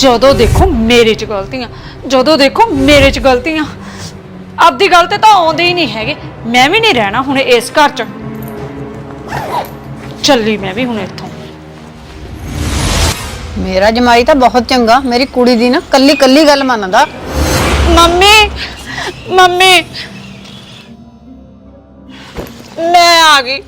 ਜਦੋਂ ਦੇਖੋ ਮੇਰੇ 'ਚ ਗਲਤੀਆਂ ਜਦੋਂ ਦੇਖੋ ਮੇਰੇ 'ਚ ਗਲਤੀਆਂ। ਆਪਦੀ ਗੱਲ ਤੇ ਤਾਂ ਆਉਂਦੇ ਹੀ ਨਹੀਂ ਹੈਗੇ। ਮੈਂ ਵੀ ਨਹੀਂ ਰਹਿਣਾ ਹੁਣ ਇਸ ਘਰ 'ਚ। ਚੱਲੀ ਮੈਂ ਵੀ ਹੁਣ ਇੱਥੋਂ। ਮੇਰਾ ਜਮਾਈ ਤਾਂ ਬਹੁਤ ਚੰਗਾ। ਮੇਰੀ ਕੁੜੀ ਦੀ ਨਾ ਕੱਲੀ ਕੱਲੀ ਗੱਲ ਮੰਨਦਾ। Mummy mummy. ਮੈਂ ਆ ਗਈ।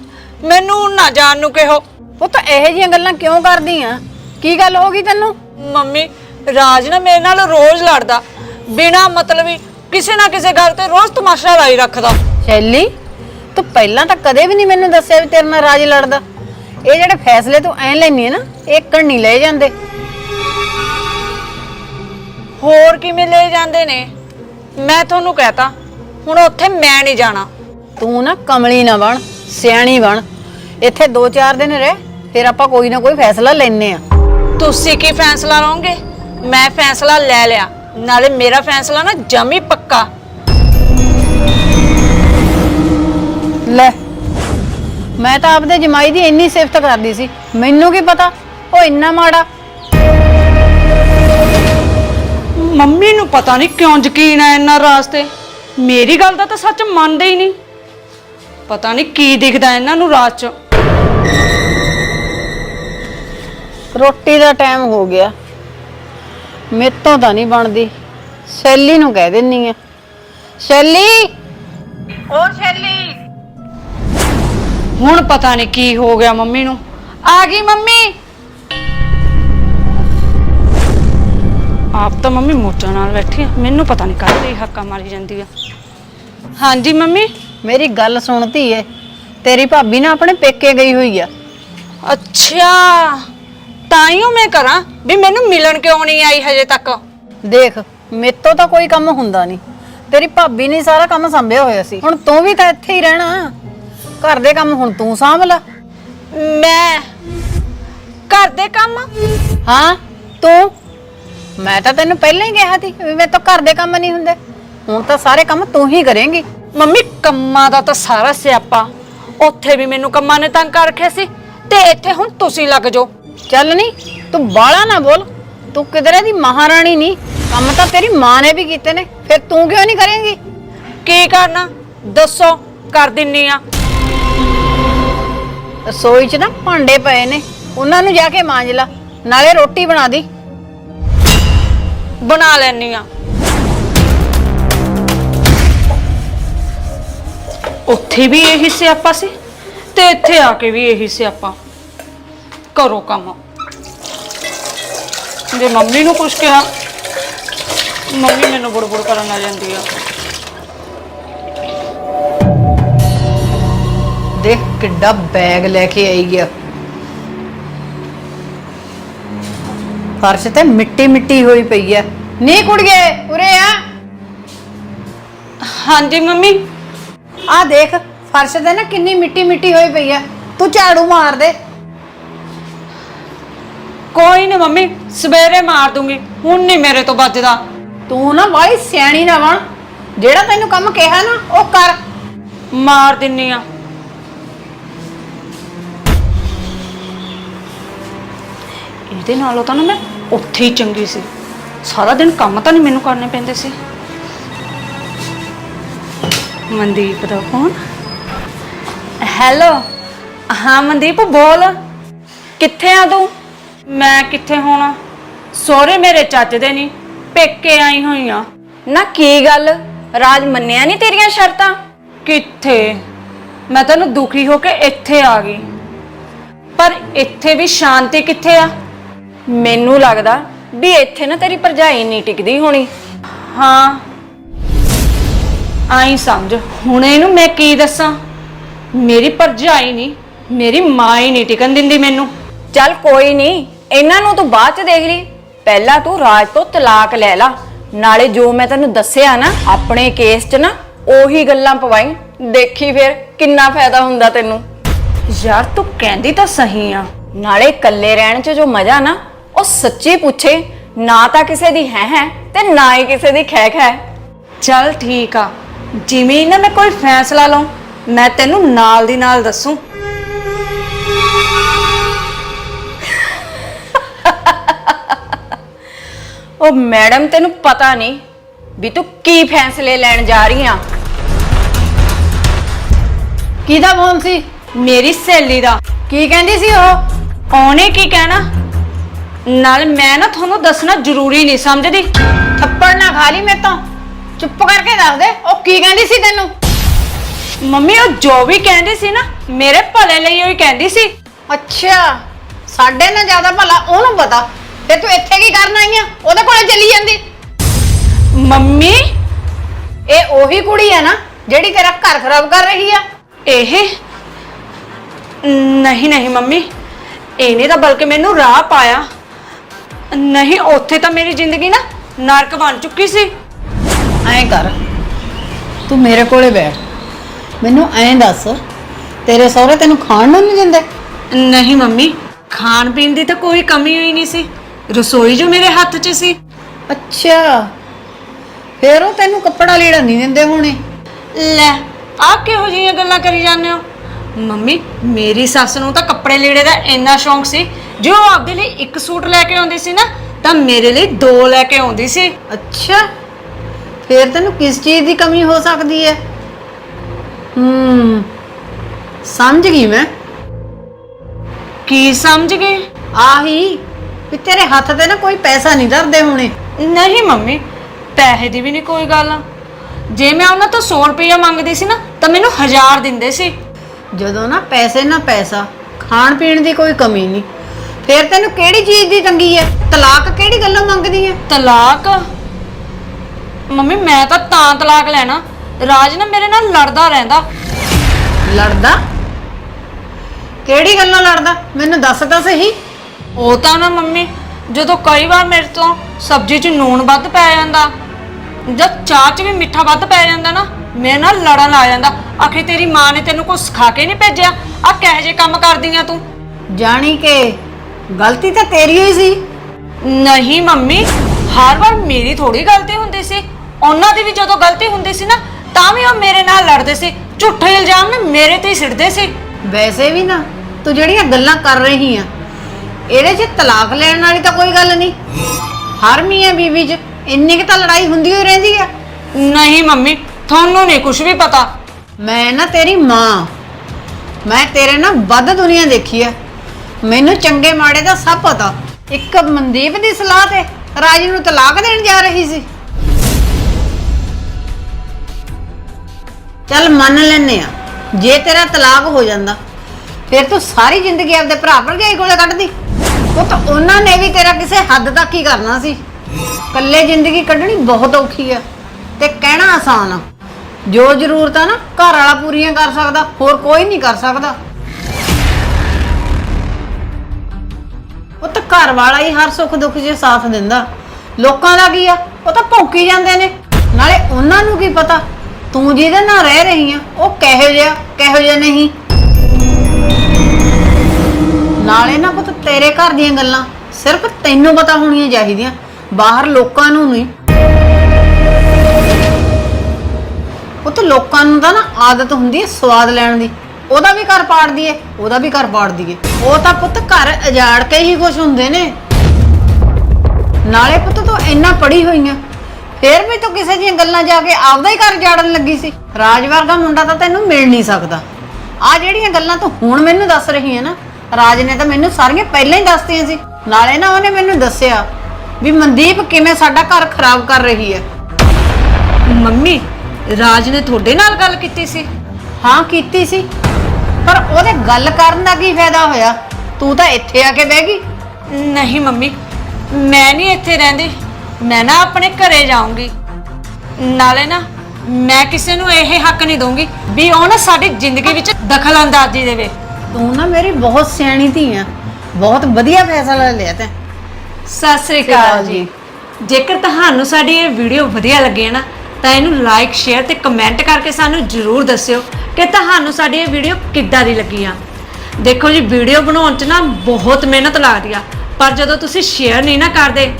ਮੈਨੂੰ ਨਾ ਜਾਣ ਨੂੰ ਕਿਹੋ। ਉਹ ਤਾਂ ਇਹੋ ਜਿਹੀਆਂ ਗੱਲਾਂ ਕਿਉਂ ਕਰਦੀ ਆ? ਕੀ ਗੱਲ ਹੋ ਗਈ ਤੈਨੂੰ? ਮੰਮੀ ਰਾਜ ਨਾ ਮੇਰੇ ਨਾਲ ਰੋਜ਼ ਲੜਦਾ। ਬਿਨਾ ਮਤਲਬ ਹੀ ਕਿਸੇ ਨਾ ਕਿਸੇ ਗੱਲ ਤੇ ਰੋਜ਼ ਤਮਾਸ਼ਾ ਲਾਈ ਰੱਖਦਾ। ਸ਼ੈਲੀ ਤੂੰ ਪਹਿਲਾਂ ਤਾਂ ਕਦੇ ਵੀ ਨਹੀਂ ਮੈਨੂੰ ਦੱਸਿਆ ਵੀ ਤੇਰੇ ਨਾਲ ਰਾਜ ਲੜਦਾ। ਇਹ ਜਿਹੜੇ ਫੈਸਲੇ ਤੂੰ ਐ ਲੈਣੀ ਹੈ ਨਾ ਇਹ ਕਣ ਨਹੀਂ ਲਏ ਜਾਂਦੇ। ਹੋਰ ਕਿਵੇਂ ਲੈ ਜਾਂਦੇ ਨੇ? ਮੈਂ ਤੁਹਾਨੂੰ ਕਹਤਾ ਹੁਣ ਉੱਥੇ ਮੈਂ ਨਹੀਂ ਜਾਣਾ। ਤੂੰ ਨਾ ਕਮਲੀ ਨਾ ਬਣ ਸਿਆਣੀ ਬਣ। ਇੱਥੇ 2-4 ਦਿਨ ਰਹਿ ਫਿਰ ਆਪਾਂ ਕੋਈ ਨਾ ਕੋਈ ਫੈਸਲਾ ਲੈਨੇ ਆ। ਤੁਸੀਂ ਕੀ ਫੈਸਲਾ ਲਓਗੇ? ਮੈਂ ਫੈਸਲਾ ਲੈ ਲਿਆ। ਨਾਲੇ ਮੇਰਾ ਫੈਸਲਾ ਨਾ ਜਮੀ ਪੱਕਾ। ਲੈ ਮੈਂ ਤਾਂ ਆਪਦੇ ਜਮਾਈ ਦੀ ਇੰਨੀ ਸਿਫਤ ਕਰਦੀ ਸੀ। ਮੈਨੂੰ ਕੀ ਪਤਾ? ਉਹ ਇੰਨਾ ਮਾੜਾ? ਮੰਮੀ ਨੂੰ ਪਤਾ ਨਹੀਂ ਕਿਉਂ ਯਕੀਨ ਹੈ ਇੰਨਾ ਰਾਜ ਤੇ। ਮੇਰੀ ਗੱਲ ਦਾ ਤਾਂ ਸੱਚ ਮੰਨਦੇ ਹੀ ਨਹੀਂ। ਪਤਾ ਨਹੀਂ ਕੀ ਦਿਖਦਾ ਇਹਨਾਂ ਨੂੰ ਰਾਜ 'ਚ। ਰੋਟੀ ਦਾ ਟਾਈਮ ਹੋ ਗਿਆ। ਮੇਤੋਂ ਤਾਂ ਨਹੀਂ ਬਣਦੀ। ਸ਼ੈਲੀ ਨੂੰ ਕਹਿ ਦਿੰਨੀ ਆ। ਸ਼ੈਲੀ? ਓ ਸ਼ੈਲੀ? ਹੁਣ ਪਤਾ ਨਹੀਂ ਕੀ ਹੋ ਗਿਆ ਮੰਮੀ ਨੂੰ। ਆ ਗਈ ਮੰਮੀ। ਆਪ ਤਾਂ ਮੰਮੀ ਮੋਟਾ ਨਾਲ ਬੈਠੀ ਆ। ਮੈਨੂੰ ਪਤਾ ਨਹੀਂ ਕਾਹਦੇ ਹੱਕਾ ਮਾਰੀ ਜਾਂਦੀ ਆ। ਹਾਂਜੀ ਮੰਮੀ? ਮੇਰੀ ਗੱਲ ਸੁਣਤੀ ਏ ਤੇਰੀ ਭਾਬੀ ਨਾ ਆਪਣੇ ਪੇਕੇ ਗਈ ਹੋਈ ਆ। ਅੱਛਾ। ਤਾਈਓ ਮੈਂ ਕਰਾਂ ਵੀ ਮੈਨੂੰ ਮਿਲਣ ਕਿਉਂ ਨਹੀਂ ਆਈ ਹਜੇ ਤੱਕ। ਦੇਖ ਮੇਤੋਂ ਤਾਂ ਕੋਈ ਕੰਮ ਹੁੰਦਾ ਨਹੀਂ। ਤੇਰੀ ਭਾਬੀ ਨੇ ਸਾਰਾ ਕੰਮ ਸੰਭਿਆ ਹੋਇਆ ਸੀ। ਹੁਣ ਤੂੰ ਵੀ ਤਾਂ ਇੱਥੇ ਹੀ ਰਹਿਣਾ। ਘਰ ਦੇ ਕੰਮ ਹੁਣ ਤੂੰ ਸੰਭ ਲੈ। ਮੈਂ ਘਰ ਦੇ ਕੰਮ? ਹਾਂ ਤੂੰ? ਮੈਂ ਤਾਂ ਤੈਨੂੰ ਪਹਿਲਾਂ ਹੀ ਕਿਹਾ ਸੀ ਵੀ ਮੇਰੇ ਤੋਂ ਘਰ ਦੇ ਕੰਮ ਨਹੀਂ ਹੁੰਦੇ। ਹੁਣ ਤਾਂ ਸਾਰੇ ਕੰਮ ਤੂੰ ਹੀ ਕਰੇਂਗੀ। ਮੰਮੀ ਕੰਮਾਂ ਦਾ ਤਾਂ ਸਾਰਾ ਸਿਆਪਾ। ਉੱਥੇ ਵੀ ਮੈਨੂੰ ਕੰਮਾਂ ਨੇ ਤੰਗ ਕਰ ਰੱਖਿਆ ਸੀ ਤੇ ਇੱਥੇ ਹੁਣ ਤੁਸੀਂ ਲੱਗ ਜਾਓ। ਚੱਲ ਨਹੀਂ ਤੂੰ ਬਾਲਾ ਨਾ ਬੋਲ। ਤੂੰ ਕਿਧਰੇ ਦੀ ਮਹਾਰਾਣੀ ਨਹੀਂ ਕੰਮ ਤਾਂ ਤੇਰੀ ਮਾਂ ਨੇ ਵੀ ਕੀਤੇ ਨੇ ਫਿਰ ਤੂੰ ਕਿਉਂ ਨਹੀਂ ਕਰੇਂਗੀ? ਕੀ ਕਰਨਾ? ਦੱਸੋ ਕਰ ਦਿੰਨੀ ਆ। ਰਸੋਈ 'ਚ ਨਾ ਭਾਂਡੇ ਪਏ ਨੇ ਉਹਨਾਂ ਨੂੰ ਜਾ ਕੇ ਮਾਂਜ ਲਾ ਨਾਲੇ ਰੋਟੀ ਬਣਾ ਦੀ। ਬਣਾ ਲੈਣੀ ਆ। ਉੱਥੇ ਵੀ ਇਹੀ ਸਿਆਪਾ ਸੀ ਤੇ ਇੱਥੇ ਆ ਕੇ ਵੀ ਇਹੀ ਸਿਆਪਾ। ਕਰੋ ਕੰਮ। ਜੇ ਮੰਮੀ ਨੂੰ ਕੁਝ ਕਿਹਾ ਮੰਮੀ ਮੈਨੂੰ ਬੁੜਬੁੜ ਕਰਨ ਆ ਜਾਂਦੀ ਆ। ਦੇਖ ਕਿੱਡਾ ਬੈਗ ਲੈ ਕੇ ਆਈ ਗਿਆ ਫਰਸ਼ ਤੇ ਮਿੱਟੀ ਮਿੱਟੀ ਹੋਈ ਪਈ ਐ ਨੀ ਕੁੜੀਏ ਉਰੇ ਆ। ਹਾਂਜੀ ਮੰਮੀ। ਆ ਦੇਖ ਫਰਸ਼ ਤੇ ਨਾ ਕਿੰਨੀ ਮਿੱਟੀ ਮਿੱਟੀ ਹੋਈ ਪਈ ਐ ਤੂੰ ਝਾੜੂ ਮਾਰ ਦੇ। ਕੋਈ ਨਹੀਂ ਮੰਮੀ ਸਵੇਰੇ ਮਾਰ ਦੂੰਗੀ। ਹੁਣ ਨਹੀਂ ਮੇਰੇ ਤੋਂ ਵੱਜਦਾ। ਤੂੰ ਨਾ ਵਾਲੀ ਸਿਆਣੀ ਨਾ ਬਣ। ਜਿਹੜਾ ਤੈਨੂੰ ਕੰਮ ਕਿਹਾ ਨਾ ਉਹ ਕਰ। ਮਾਰ ਦਿੰਨੀ ਆ। ਇਹਦੇ ਨਾਲੋਂ ਤਾਂ ਨਾ ਮੈਂ ਉੱਥੇ ਹੀ ਚੰਗੀ ਸੀ। ਸਾਰਾ ਦਿਨ ਕੰਮ ਤਾਂ ਨਹੀਂ ਮੈਨੂੰ ਕਰਨੇ ਪੈਂਦੇ ਸੀ। ਮਨਦੀਪ ਦਾ ਫੋਨ। ਹੈਲੋ ਹਾਂ ਮਨਦੀਪ ਬੋਲ। ਕਿੱਥੇ ਆ ਤੂੰ? ਮੈਂ ਕਿੱਥੇ ਹੋਣਾ? ਸਹੁਰੇ ਮੇਰੇ ਚੱਜ ਦੇ ਨਹੀਂ ਪੇਕੇ ਆਈ ਹੋਈ ਆ। ਨਾ ਕੀ ਗੱਲ? ਰਾਜ ਮੰਨਿਆ ਨਹੀਂ ਤੇਰੀਆਂ ਸ਼ਰਤਾਂ? ਕਿੱਥੇ? ਮੈਂ ਤੈਨੂੰ ਦੁਖੀ ਹੋ ਕੇ ਇੱਥੇ ਆ ਗਈ। ਪਰ ਇੱਥੇ ਵੀ ਸ਼ਾਂਤੀ ਕਿੱਥੇ ਆ? ਮੈਨੂੰ ਲੱਗਦਾ ਵੀ ਇੱਥੇ ਨਾ ਤੇਰੀ ਭਰਜਾਈ ਨਹੀਂ ਟਿਕਦੀ ਹੋਣੀ। ਹਾਂ। ਆਈ ਸਮਝ ਹੁਣ ਇਹਨੂੰ ਮੈਂ ਕੀ ਦੱਸਾਂ? ਮੇਰੀ ਭਰਜਾਈ ਨਹੀਂ ਮੇਰੀ ਮਾਂ ਹੀ ਨਹੀਂ ਟਿਕਣ ਦਿੰਦੀ ਮੈਨੂੰ। ਚੱਲ ਕੋਈ ਨਹੀਂ ਇਹਨਾਂ ਨੂੰ ਤੂੰ ਬਾਅਦ ਚ ਦੇਖ ਲਈ। ਪਹਿਲਾਂ ਤੂੰ ਰਾਜ ਤੋਂ ਤਲਾਕ ਲੈ ਲਾ। ਨਾਲੇ ਜੋ ਮੈਂ ਤੈਨੂੰ ਦੱਸਿਆ ਨਾ ਆਪਣੇ ਕੇਸ 'ਚ ਨਾ ਉਹੀ ਗੱਲਾਂ ਪਵਾਈ। ਦੇਖੀ ਫਿਰ ਕਿੰਨਾ ਫਾਇਦਾ ਹੁੰਦਾ ਤੈਨੂੰ। ਯਾਰ ਤੂੰ ਕਹਿੰਦੀ ਤਾਂ ਸਹੀ ਆ। ਨਾਲੇ ਇਕੱਲੇ ਰਹਿਣ 'ਚ ਜੋ ਮਜ਼ਾ ਨਾ ਉਹ ਸੱਚੀ ਪੁੱਛੇ ਨਾ ਤਾਂ ਕਿਸੇ ਦੀ ਹੈ ਹੈ ਤੇ ਨਾ ਹੀ ਕਿਸੇ ਦੀ ਖੈਖ ਹੈ ਚੱਲ ਠੀਕ ਆ। ਜਿਵੇਂ ਹੀ ਨਾ ਮੈਂ ਕੋਈ ਫੈਸਲਾ ਲਵਾਂ ਮੈਂ ਤੈਨੂੰ ਨਾਲ ਦੀ ਨਾਲ ਦੱਸੂ। ਉਹ ਮੈਡਮ ਤੈਨੂੰ ਪਤਾ ਨਹੀਂ ਵੀ ਤੂੰ ਕੀ ਫੈਸਲੇ ਲੈਣ ਜਾ ਰਹੀ ਆ। ਕਿਹਦਾ ਫੋਨ ਸੀ? ਮੇਰੀ ਸਹੇਲੀ ਦਾ। ਕੀ ਕਹਿੰਦੀ ਸੀ ਉਹ? ਉਹਨੇ ਕੀ ਕਹਿਣਾ? ਨਾਲ ਮੈਂ ਨਾ ਤੁਹਾਨੂੰ ਦੱਸਣਾ ਜ਼ਰੂਰੀ ਨਹੀਂ, ਸਮਝਦੀ? ਥੱਪੜ ਨਾ ਖਾ ਲਈ ਮੇਰੇ ਤੋਂ। ਚੁੱਪ ਕਰਕੇ ਦੱਸ ਦੇ, ਉਹ ਕੀ ਕਹਿੰਦੀ ਸੀ ਤੈਨੂੰ? ਮੰਮੀ, ਉਹ ਜੋ ਵੀ ਕਹਿੰਦੀ ਸੀ ਨਾ, ਮੇਰੇ ਭਲੇ ਲਈ ਉਹ ਹੀ ਕਹਿੰਦੀ ਸੀ। ਅੱਛਾ, ਸਾਡੇ ਨਾਲ ਜ਼ਿਆਦਾ ਭਲਾ ਉਹਨੂੰ ਪਤਾ। ਤੇ ਤੂੰ ਇੱਥੇ ਕੀ ਕਰਨ ਆਈ ਆ? ਉਹਦੇ ਕੋਲੇ ਚਲੀ ਜਾਂਦੀ। ਮੰਮੀ? ਇਹ ਉਹੀ ਕੁੜੀ ਹੈ ਨਾ ਜਿਹੜੀ ਤੇਰਾ ਘਰ ਖਰਾਬ ਕਰ ਰਹੀ ਆ। ਇਹ? ਨਹੀਂ ਨਹੀਂ ਮੰਮੀ। ਇਹਨੇ ਤਾਂ ਬਲਕਿ ਮੈਨੂੰ ਰਾਹ ਪਾਇਆ। ਨਹੀਂ ਉੱਥੇ ਤਾਂ ਮੇਰੀ ਜ਼ਿੰਦਗੀ ਨਾ ਨਰਕ ਬਣ ਚੁੱਕੀ ਸੀ। ਐਂ ਕਰ ਤੂੰ ਮੇਰੇ ਕੋਲੇ ਬੈਠ। ਮੈਨੂੰ ਐਂ ਦੱਸ ਤੇਰੇ ਸਹੁਰੇ ਤੈਨੂੰ ਖਾਣ ਨੂੰ ਨਹੀਂ ਦਿੰਦੇ? ਨਹੀਂ ਮੰਮੀ ਖਾਣ ਪੀਣ ਦੀ ਤਾਂ ਕੋਈ ਕਮੀ ਹੋਈ ਨਹੀਂ ਸੀ। ਰਸੋਈ ਜੋ ਮੇਰੇ ਹੱਥ 'ਚ ਸੀ। ਅੱਛਾ। ਫੇਰ ਉਹ ਤੈਨੂੰ ਕੱਪੜਾ ਲੀੜਾ ਨਹੀਂ ਦਿੰਦੇ ਹੋਣੇ। ਲੈ ਆ ਕਿਹੋ ਜਿਹੀਆਂ ਗੱਲਾਂ ਕਰੀ ਜਾਂਦੇ ਹੋ? ਮੰਮੀ ਮੇਰੀ ਸੱਸ ਨੂੰ ਤਾਂ ਕੱਪੜੇ ਲੀੜੇ ਦਾ ਇੰਨਾ ਸ਼ੌਂਕ ਸੀ। ਜੋ ਉਹ ਆਪਦੇ ਲਈ ਇੱਕ ਸੂਟ ਲੈ ਕੇ ਆਉਂਦੀ ਸੀ ਨਾ ਤਾਂ ਮੇਰੇ ਲਈ ਦੋ ਲੈ ਕੇ ਆਉਂਦੀ ਸੀ। ਅੱਛਾ। ਫੇਰ ਤੈਨੂੰ ਕਿਸ ਚੀਜ਼ ਦੀ ਕਮੀ ਹੋ ਸਕਦੀ ਹੈ? ਹੂੰ। ਸਮਝ ਗਈ ਮੈਂ। ਕੀ ਸਮਝ ਗਏ ਆਹੀ। ਵੀ ਤੇਰੇ ਹੱਥ ਤੇ ਨਾ ਕੋਈ ਪੈਸਾ ਨਹੀਂ ਧਰਦੇ ਹੋਣੇ। ਨਹੀਂ ਮੰਮੀ ਪੈਸੇ ਦੀ ਵੀ ਨਹੀਂ ਕੋਈ ਗੱਲ ਜੇ ਮੈਂ ਉਹਨਾਂ ਤੋਂ 100 ਰੁਪਇਆ ਮੰਗਦੀ ਸੀ ਨਾ ਤਾਂ ਮੈਨੂੰ 1000 ਦਿੰਦੇ ਸੀ। ਜਦੋਂ ਨਾ ਪੈਸੇ ਨਾ ਪੈਸਾ ਖਾਣ ਪੀਣ ਦੀ ਕੋਈ ਕਮੀ ਨਹੀਂ। ਫੇਰ ਤੈਨੂੰ ਕਿਹੜੀ ਚੀਜ਼ ਦੀ ਤੰਗੀ ਹੈ ਤਲਾਕ ਕਿਹੜੀ ਗੱਲੋਂ ਮੰਗਦੀ ਹੈ ਤਲਾਕ? ਮੰਮੀ ਮੈਂ ਤਾਂ ਤਾਂ ਤਲਾਕ ਲੈਣਾ। ਰਾਜ ਨਾ ਮੇਰੇ ਨਾਲ ਲੜਦਾ ਰਹਿੰਦਾ। ਲੜਦਾ? ਕਿਹੜੀ ਗੱਲੋਂ ਲੜਦਾ? ਮੈਨੂੰ ਦੱਸ ਤਾਂ ਸਹੀ। ਉਹ ਤਾਂ ਨਾ ਮੰਮੀ ਜਦੋਂ ਕਈ ਵਾਰ ਮੇਰੇ ਤੋਂ ਸਬਜ਼ੀ 'ਚ ਨੂਣ ਵੱਧ ਪੈ ਜਾਂਦਾ ਜਦ ਚਾਹ 'ਚ ਵੀ ਮਿੱਠਾ ਵੱਧ ਪੈ ਜਾਂਦਾ ਨਾ ਮੇਰੇ ਨਾਲ ਲੜਨ ਆ ਜਾਂਦਾ। ਆਖੇ ਤੇਰੀ ਮਾਂ ਨੇ ਤੈਨੂੰ ਕੁਝ ਸਿਖਾ ਕੇ ਨਹੀਂ ਭੇਜਿਆ? ਆ ਕਿਹੋ ਜਿਹੇ ਕੰਮ ਕਰਦੀਆਂ ਤੂੰ? ਜਾਣੀ ਕਿ ਗਲਤੀ ਤਾਂ ਤੇਰੀ ਹੋਈ ਸੀ। ਨਹੀਂ ਮੰਮੀ ਹਰ ਵਾਰ ਮੇਰੀ ਥੋੜੀ ਗਲਤੀ ਹੁੰਦੀ ਸੀ। ਉਹਨਾਂ ਦੀ ਵੀ ਜਦੋਂ ਗਲਤੀ ਹੁੰਦੀ ਸੀ ਨਾ ਤਾਂ ਵੀ ਉਹ ਮੇਰੇ ਨਾਲ ਲੜਦੇ ਸੀ। ਝੂਠੇ ਇਲਜ਼ਾਮ ਨਾ ਮੇਰੇ ਤੇ ਹੀ ਸਿੱਟਦੇ ਸੀ। ਵੈਸੇ ਵੀ ਨਾ ਤੂੰ ਜਿਹੜੀਆਂ ਗੱਲਾਂ ਕਰ ਰਹੀ ਆ ਇਹਦੇ 'ਚ ਤਲਾਕ ਲੈਣ ਵਾਲੀ ਤਾਂ ਕੋਈ ਗੱਲ ਨਹੀਂ। ਹਰ ਮੀਆਂ ਬੀਵੀ 'ਚ ਇੰਨੀ ਕੁ ਤਾਂ ਲੜਾਈ ਹੁੰਦੀ ਹੋਈ ਰਹਿੰਦੀ ਆ। ਨਹੀਂ ਮੰਮੀ ਤੁਹਾਨੂੰ ਨਹੀਂ ਕੁਝ ਵੀ ਪਤਾ। ਮੈਂ ਨਾ ਤੇਰੀ ਮਾਂ। ਮੈਂ ਤੇਰੇ ਨਾਲ ਵੱਧ ਦੁਨੀਆ ਦੇਖੀ ਆ। ਮੈਨੂੰ ਚੰਗੇ ਮਾੜੇ ਦਾ ਸਭ ਪਤਾ। ਇੱਕ ਮਨਦੀਪ ਦੀ ਸਲਾਹ ਤੇ ਰਾਜ ਨੂੰ ਤਲਾਕ ਦੇਣ ਜਾ ਰਹੀ ਸੀ। ਚੱਲ ਮੰਨ ਲੈਨੇ ਆ। ਜੇ ਤੇਰਾ ਤਲਾਕ ਹੋ ਜਾਂਦਾ ਫਿਰ ਤੂੰ ਸਾਰੀ ਜ਼ਿੰਦਗੀ ਆਪਦੇ ਭਰਾ ਭਰਜਾਈ ਕੋਲੇ ਕੱਢਦੀ। ਉਹ ਤਾਂ ਉਹਨਾਂ ਨੇ ਵੀ ਤੇਰਾ ਕਿਸੇ ਹੱਦ ਤੱਕ ਹੀ ਕਰਨਾ ਸੀ। ਇਕੱਲੇ ਜ਼ਿੰਦਗੀ ਕੱਢਣੀ ਬਹੁਤ ਔਖੀ ਆ ਤੇ ਕਹਿਣਾ ਆਸਾਨ ਆ। ਜੋ ਜ਼ਰੂਰਤ ਨਾ, ਘਰ ਵਾਲਾ ਪੂਰੀਆਂ ਕਰ ਸਕਦਾ, ਹੋਰ ਕੋਈ ਨਹੀਂ ਕਰ ਸਕਦਾ। ਉਹ ਤਾਂ ਘਰ ਵਾਲਾ ਹੀ ਹਰ ਸੁੱਖ ਦੁੱਖ 'ਚ ਸਾਥ ਦਿੰਦਾ। ਲੋਕਾਂ ਦਾ ਕੀ ਆ? ਉਹ ਤਾਂ ਭੌਂਕੀ ਜਾਂਦੇ ਨੇ। ਨਾਲੇ ਉਹਨਾਂ ਨੂੰ ਕੀ ਪਤਾ? ਤੂੰ ਜਿਹਦੇ ਨਾਲ ਰਹਿ ਰਹੀ ਆ, ਉਹ ਕਿਹੋ ਜਿਹਾ ਕਿਹੋ ਜਿਹਾ ਨਹੀਂ। ਨਾਲੇ ਨਾ ਪੁੱਤ ਤੇਰੇ ਘਰ ਦੀਆਂ ਗੱਲਾਂ ਸਿਰਫ ਤੈਨੂੰ ਪਤਾ ਹੋਣੀਆਂ ਚਾਹੀਦੀਆਂ, ਬਾਹਰ ਲੋਕਾਂ ਨੂੰ ਨਹੀਂ। ਉਹ ਤਾਂ ਲੋਕਾਂ ਨੂੰ ਤਾਂ ਨਾ ਆਦਤ ਹੁੰਦੀ ਹੈ ਸਵਾਦ ਲੈਣ ਦੀ। ਉਹਦਾ ਵੀ ਘਰ ਪਾੜ ਦਈਏ, ਉਹਦਾ ਵੀ ਘਰ ਪਾੜ ਦਈਏ। ਉਹ ਤਾਂ ਪੁੱਤ ਘਰ ਉਜਾੜ ਕੇ ਹੀ ਖੁਸ਼ ਹੁੰਦੇ ਨੇ। ਨਾਲੇ ਪੁੱਤ ਤੂੰ ਇੰਨਾ ਪੜੀ ਹੋਈਆਂ ਆ, ਫੇਰ ਵੀ ਤੂੰ ਕਿਸੇ ਦੀਆਂ ਗੱਲਾਂ ਜਾ ਕੇ ਆਪਦਾ ਹੀ ਘਰ ਜਾੜਨ ਲੱਗੀ ਸੀ। ਰਾਜ ਵਰਗਾ ਮੁੰਡਾ ਤਾਂ ਤੈਨੂੰ ਮਿਲ ਨਹੀਂ ਸਕਦਾ। ਆ ਜਿਹੜੀਆਂ ਗੱਲਾਂ ਤੂੰ ਹੁਣ ਮੈਨੂੰ ਦੱਸ ਰਹੀ ਹੈ ਨਾ ਰਾਜ ਨੇ ਤਾਂ ਮੈਨੂੰ ਸਾਰੀਆਂ ਪਹਿਲਾਂ ਹੀ ਦੱਸਤੀਆਂ ਸੀ। ਨਾਲੇ ਨਾ ਉਹਨੇ ਮੈਨੂੰ ਦੱਸਿਆ ਵੀ ਮਨਦੀਪ ਕਿਵੇਂ ਸਾਡਾ ਘਰ ਖਰਾਬ ਕਰ ਰਹੀ ਹੈ। ਮੰਮੀ ਰਾਜ ਨੇ ਤੁਹਾਡੇ ਨਾਲ ਗੱਲ ਕੀਤੀ ਸੀ? ਹਾਂ ਕੀਤੀ ਸੀ। ਪਰ ਉਹਦੇ ਗੱਲ ਕਰਨ ਦਾ ਕੀ ਫਾਇਦਾ ਹੋਇਆ? ਤੂੰ ਤਾਂ ਇੱਥੇ ਆ ਕੇ ਬਹਿ ਗਈ। ਨਹੀਂ ਮੰਮੀ ਮੈਂ ਨਹੀਂ ਇੱਥੇ ਰਹਿੰਦੀ। ਮੈਂ ਨਾ ਆਪਣੇ ਘਰੇ ਜਾਊਂਗੀ। ਨਾਲੇ ਨਾ ਮੈਂ ਕਿਸੇ ਨੂੰ ਇਹ ਹੱਕ ਨਹੀਂ ਦਊਂਗੀ ਵੀ ਉਹ ਨਾ ਸਾਡੀ ਜ਼ਿੰਦਗੀ ਵਿੱਚ ਦਖਲ ਅੰਦਾਜ਼ੀ ਦੇਵੇ। ਤੂੰ ਨਾ ਮੇਰੀ ਬਹੁਤ ਸਿਆਣੀ ਧੀ ਆ। ਬਹੁਤ ਵਧੀਆ ਫੈਸਲਾ ਲਿਆ ਤੈਂ। ਸਤਿ ਸ੍ਰੀ ਅਕਾਲ ਜੀ। ਜੇਕਰ ਤੁਹਾਨੂੰ ਸਾਡੀ ਇਹ ਵੀਡੀਓ ਵਧੀਆ ਲੱਗੇ ਨਾ ਤਾਂ ਇਹਨੂੰ ਲਾਈਕ ਸ਼ੇਅਰ ਤੇ ਕਮੈਂਟ ਕਰਕੇ ਸਾਨੂੰ ਜਰੂਰ ਦੱਸਿਓ ਕਿ ਤੁਹਾਨੂੰ ਸਾਡੀ ਇਹ ਵੀਡੀਓ ਕਿੱਦਾਂ ਦੀ ਲੱਗੀ ਆ। ਦੇਖੋ ਜੀ ਵੀਡੀਓ ਬਣਾਉਣ 'ਚ ਨਾ ਬਹੁਤ ਮਿਹਨਤ ਲੱਗਦੀ ਆ ਪਰ ਜਦੋਂ ਤੁਸੀਂ ਸ਼ੇਅਰ ਨਹੀਂ ਨਾ ਕਰਦੇ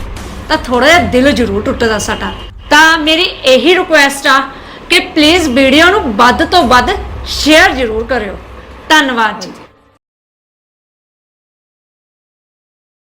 ਤਾਂ ਥੋੜਾ ਜਿਹਾ ਦਿਲ ਜਰੂਰ ਟੁੱਟਦਾ ਸਾਡਾ। ਤਾਂ ਮੇਰੀ ਇਹੀ ਰਿਕੁਐਸਟ ਆ ਕਿ ਪਲੀਜ਼ ਵੀਡੀਓ ਨੂੰ ਵੱਧ ਤੋਂ ਵੱਧ ਸ਼ੇਅਰ ਜਰੂਰ ਕਰਿਓ। ਧੰਨਵਾਦ ਜੀ।